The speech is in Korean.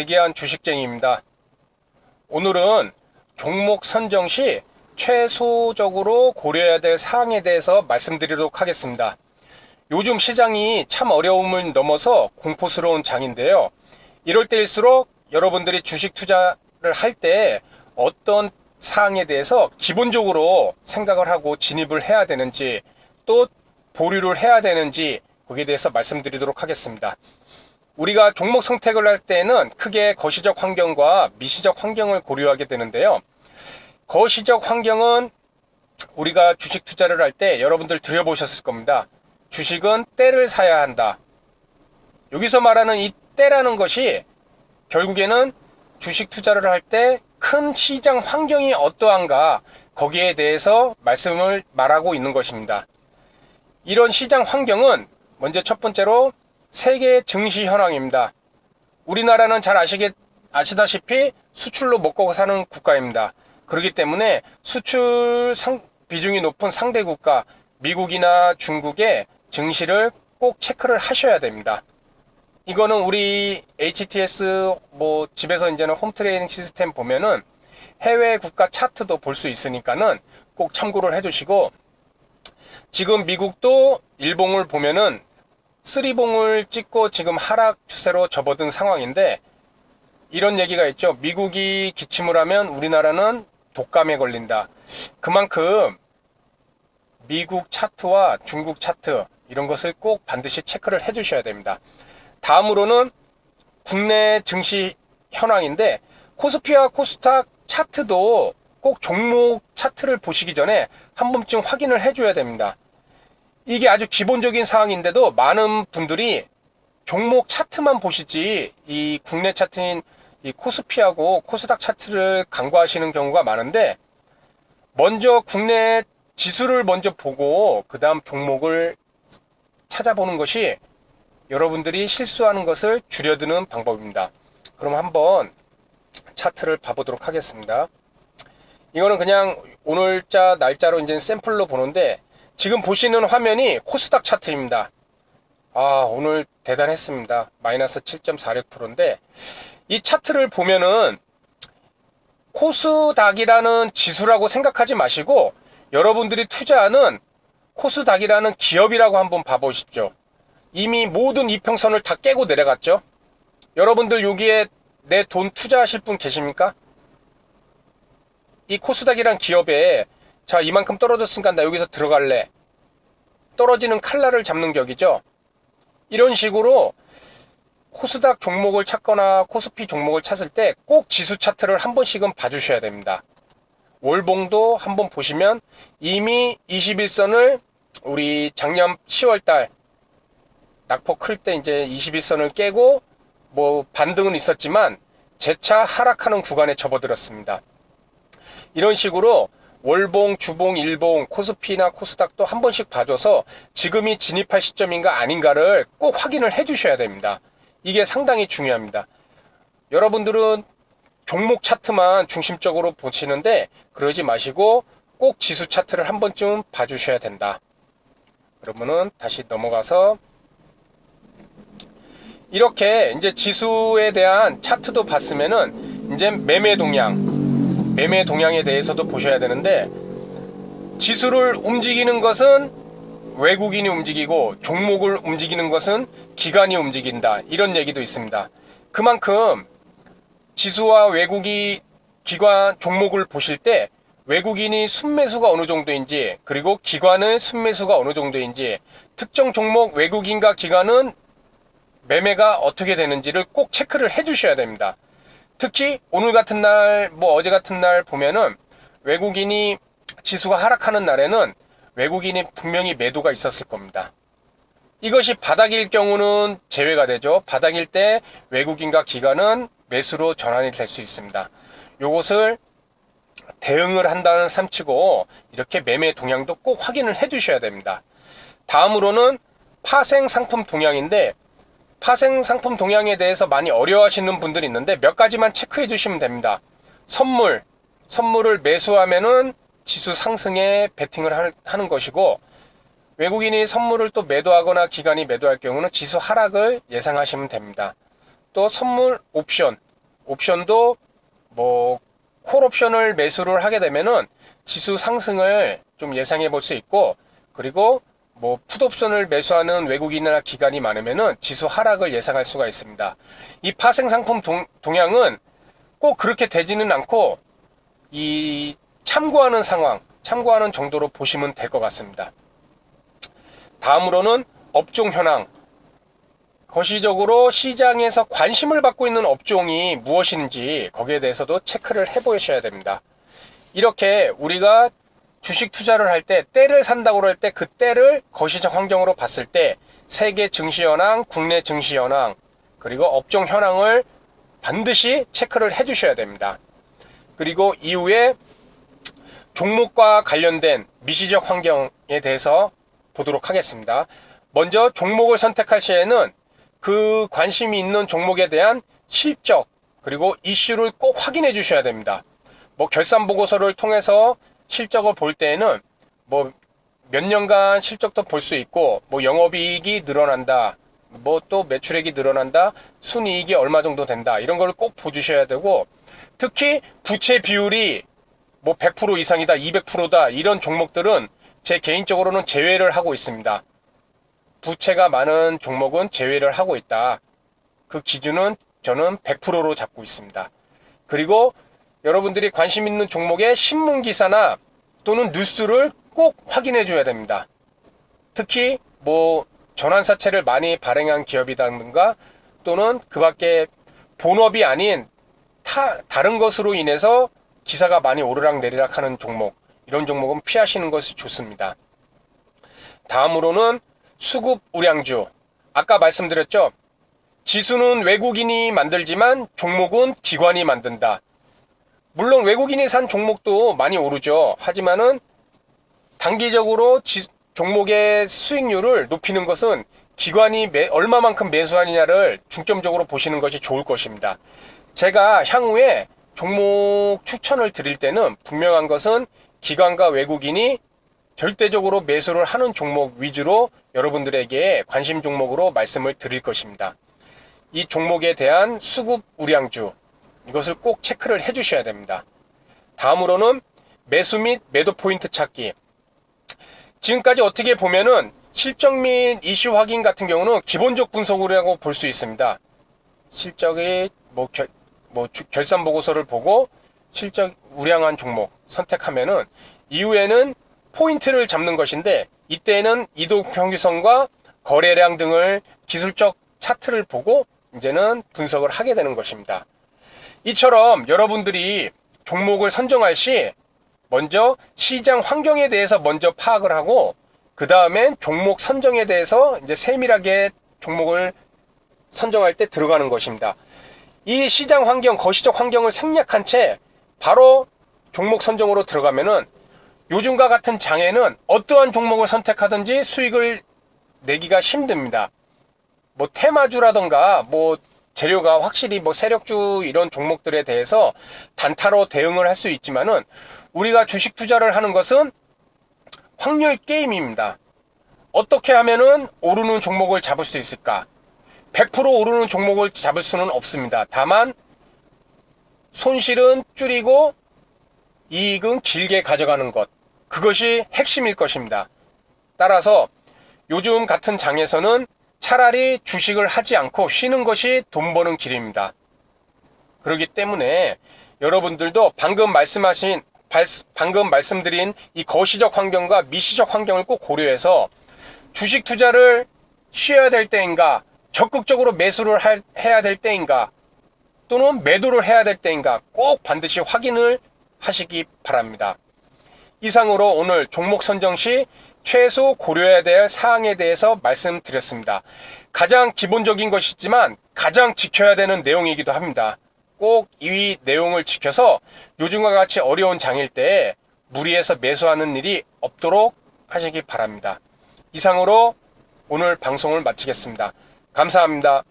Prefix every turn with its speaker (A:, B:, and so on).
A: 대기한 주식쟁이입니다. 오늘은 종목 선정 시 최소적으로 고려해야 될 사항에 대해서 말씀드리도록 하겠습니다. 요즘 시장이 참 어려움을 넘어서 공포스러운 장인데요. 이럴 때일수록 여러분들이 주식 투자를 할 때 어떤 사항에 대해서 기본적으로 생각을 하고 진입을 해야 되는지 또 보류를 해야 되는지 거기에 대해서 말씀드리도록 하겠습니다. 우리가 종목 선택을 할 때는 크게 거시적 환경과 미시적 환경을 고려하게 되는데요. 거시적 환경은 우리가 주식 투자를 할 때 여러분들 들여보셨을 겁니다. 주식은 때를 사야 한다. 여기서 말하는 이 때라는 것이 결국에는 주식 투자를 할 때 큰 시장 환경이 어떠한가 거기에 대해서 말씀을 말하고 있는 것입니다. 이런 시장 환경은 먼저 첫 번째로 세계 증시 현황입니다. 우리나라는 잘 아시겠, 아시다시피 수출로 먹고 사는 국가입니다. 그렇기 때문에 수출 상, 비중이 높은 상대 국가, 미국이나 중국의 증시를 꼭 체크를 하셔야 됩니다. 이거는 우리 HTS 뭐 집에서 이제는 홈 트레이닝 시스템 보면은 해외 국가 차트도 볼 수 있으니까는 꼭 참고를 해주시고 지금 미국도 일봉을 보면은 쓰리봉을 찍고 지금 하락 추세로 접어든 상황인데 이런 얘기가 있죠. 미국이 기침을 하면 우리나라는 독감에 걸린다. 그만큼 미국 차트와 중국 차트 이런 것을 꼭 반드시 체크를 해 주셔야 됩니다. 다음으로는 국내 증시 현황인데 코스피와 코스닥 차트도 꼭 종목 차트를 보시기 전에 한 번쯤 확인을 해줘야 됩니다. 이게 아주 기본적인 사항인데도 많은 분들이 종목 차트만 보시지 이 국내 차트인 이 코스피하고 코스닥 차트를 간과하시는 경우가 많은데 먼저 국내 지수를 먼저 보고 그 다음 종목을 찾아보는 것이 여러분들이 실수하는 것을 줄여드는 방법입니다. 그럼 한번 차트를 봐보도록 하겠습니다. 이거는 그냥 오늘자 날짜로 이제 샘플로 보는데 지금 보시는 화면이 코스닥 차트입니다. 아, 오늘 대단했습니다. 마이너스 7.46%인데 이 차트를 보면은 코스닥이라는 지수라고 생각하지 마시고 여러분들이 투자하는 코스닥이라는 기업이라고 한번 봐보십시오. 이미 모든 이평선을 다 깨고 내려갔죠. 여러분들 여기에 내 돈 투자하실 분 계십니까? 이 코스닥이란 기업에 자 이만큼 떨어졌으니까 나 여기서 들어갈래. 떨어지는 칼날을 잡는 격이죠. 이런 식으로 코스닥 종목을 찾거나 코스피 종목을 찾을 때 꼭 지수 차트를 한 번씩은 봐주셔야 됩니다. 월봉도 한번 보시면 이미 21선을 우리 작년 10월달 낙폭 클 때 이제 21선을 깨고 뭐 반등은 있었지만 재차 하락하는 구간에 접어들었습니다. 이런 식으로 월봉, 주봉, 일봉, 코스피나 코스닥도 한 번씩 봐줘서 지금이 진입할 시점인가 아닌가를 꼭 확인을 해 주셔야 됩니다. 이게 상당히 중요합니다. 여러분들은 종목 차트만 중심적으로 보시는데 그러지 마시고 꼭 지수 차트를 한 번쯤 봐주셔야 된다. 그러면은 다시 넘어가서 이렇게 이제 지수에 대한 차트도 봤으면은 이제 매매 동향, 매매 동향에 대해서도 보셔야 되는데 지수를 움직이는 것은 외국인이 움직이고 종목을 움직이는 것은 기관이 움직인다. 이런 얘기도 있습니다. 그만큼 지수와 외국이 기관 종목을 보실 때 외국인이 순매수가 어느 정도인지 그리고 기관의 순매수가 어느 정도인지 특정 종목 외국인과 기관은 매매가 어떻게 되는지를 꼭 체크를 해 주셔야 됩니다. 특히 오늘 같은 날, 뭐 어제 같은 날 보면은 외국인이 지수가 하락하는 날에는 외국인이 분명히 매도가 있었을 겁니다. 이것이 바닥일 경우는 제외가 되죠. 바닥일 때 외국인과 기관은 매수로 전환이 될 수 있습니다. 요것을 대응을 한다는 삼치고 이렇게 매매 동향도 꼭 확인을 해 주셔야 됩니다. 다음으로는 파생 상품 동향인데 파생 상품 동향에 대해서 많이 어려워하시는 분들이 있는데 몇 가지만 체크해 주시면 됩니다. 선물, 선물을 매수하면은 지수 상승에 베팅을 하는 것이고 외국인이 선물을 또 매도하거나 기관이 매도할 경우는 지수 하락을 예상하시면 됩니다. 또 선물 옵션, 옵션도 뭐 콜옵션을 매수를 하게 되면은 지수 상승을 좀 예상해 볼 수 있고 그리고 뭐 풋옵션을 매수하는 외국인이나 기관이 많으면은 지수 하락을 예상할 수가 있습니다. 이 파생 상품 동, 동향은 꼭 그렇게 되지는 않고 이 참고하는 상황, 참고하는 정도로 보시면 될 것 같습니다. 다음으로는 업종 현황. 거시적으로 시장에서 관심을 받고 있는 업종이 무엇인지 거기에 대해서도 체크를 해 보셔야 됩니다. 이렇게 우리가 주식 투자를 할 때 때를 산다고 할 때 그 때를 거시적 환경으로 봤을 때 세계 증시 현황, 국내 증시 현황, 그리고 업종 현황을 반드시 체크를 해 주셔야 됩니다. 그리고 이후에 종목과 관련된 미시적 환경에 대해서 보도록 하겠습니다. 먼저 종목을 선택할 시에는 그 관심이 있는 종목에 대한 실적 그리고 이슈를 꼭 확인해 주셔야 됩니다. 뭐 결산 보고서를 통해서 실적을 볼 때에는 뭐 몇 년간 실적도 볼 수 있고 뭐 영업이익이 늘어난다. 뭐 또 매출액이 늘어난다. 순이익이 얼마 정도 된다. 이런 걸 꼭 보주셔야 되고 특히 부채 비율이 뭐 100% 이상이다, 200%다 이런 종목들은 제 개인적으로는 제외를 하고 있습니다. 부채가 많은 종목은 제외를 하고 있다. 그 기준은 저는 100%로 잡고 있습니다. 그리고 여러분들이 관심 있는 종목의 신문 기사나 또는 뉴스를 꼭 확인해 줘야 됩니다. 특히 뭐 전환사채를 많이 발행한 기업이라든가 또는 그 밖에 본업이 아닌 타, 다른 것으로 인해서 기사가 많이 오르락 내리락 하는 종목, 이런 종목은 피하시는 것이 좋습니다. 다음으로는 수급 우량주. 아까 말씀드렸죠? 지수는 외국인이 만들지만 종목은 기관이 만든다. 물론 외국인이 산 종목도 많이 오르죠. 하지만은 단기적으로 지, 종목의 수익률을 높이는 것은 기관이 매, 얼마만큼 매수하느냐를 중점적으로 보시는 것이 좋을 것입니다. 제가 향후에 종목 추천을 드릴 때는 분명한 것은 기관과 외국인이 절대적으로 매수를 하는 종목 위주로 여러분들에게 관심 종목으로 말씀을 드릴 것입니다. 이 종목에 대한 수급 우량주 이것을 꼭 체크를 해 주셔야 됩니다. 다음으로는 매수 및 매도 포인트 찾기. 지금까지 어떻게 보면은 실적 및 이슈 확인 같은 경우는 기본적 분석이라고 볼 수 있습니다. 실적이 뭐, 결, 뭐 주, 결산 보고서를 보고 실적 우량한 종목 선택하면은 이후에는 포인트를 잡는 것인데 이때는 이동 평균선과 거래량 등을 기술적 차트를 보고 이제는 분석을 하게 되는 것입니다. 이처럼 여러분들이 종목을 선정할 시 먼저 시장 환경에 대해서 먼저 파악을 하고 그 다음엔 종목 선정에 대해서 이제 세밀하게 종목을 선정할 때 들어가는 것입니다. 이 시장 환경, 거시적 환경을 생략한 채 바로 종목 선정으로 들어가면은 요즘과 같은 장에는 어떠한 종목을 선택하든지 수익을 내기가 힘듭니다. 뭐 테마주라던가 뭐 재료가 확실히 뭐 세력주 이런 종목들에 대해서 단타로 대응을 할 수 있지만은 우리가 주식 투자를 하는 것은 확률 게임입니다. 어떻게 하면은 오르는 종목을 잡을 수 있을까? 100% 오르는 종목을 잡을 수는 없습니다. 다만 손실은 줄이고 이익은 길게 가져가는 것. 그것이 핵심일 것입니다. 따라서 요즘 같은 장에서는 차라리 주식을 하지 않고 쉬는 것이 돈 버는 길입니다. 그렇기 때문에 여러분들도 방금 말씀하신 방금 말씀드린 이 거시적 환경과 미시적 환경을 꼭 고려해서 주식 투자를 쉬어야 될 때인가 적극적으로 매수를 할, 해야 될 때인가 또는 매도를 해야 될 때인가 꼭 반드시 확인을 하시기 바랍니다. 이상으로 오늘 종목 선정 시 최소 고려해야 될 사항에 대해서 말씀드렸습니다. 가장 기본적인 것이지만 가장 지켜야 되는 내용이기도 합니다. 꼭 이 내용을 지켜서 요즘과 같이 어려운 장일 때 무리해서 매수하는 일이 없도록 하시기 바랍니다. 이상으로 오늘 방송을 마치겠습니다. 감사합니다.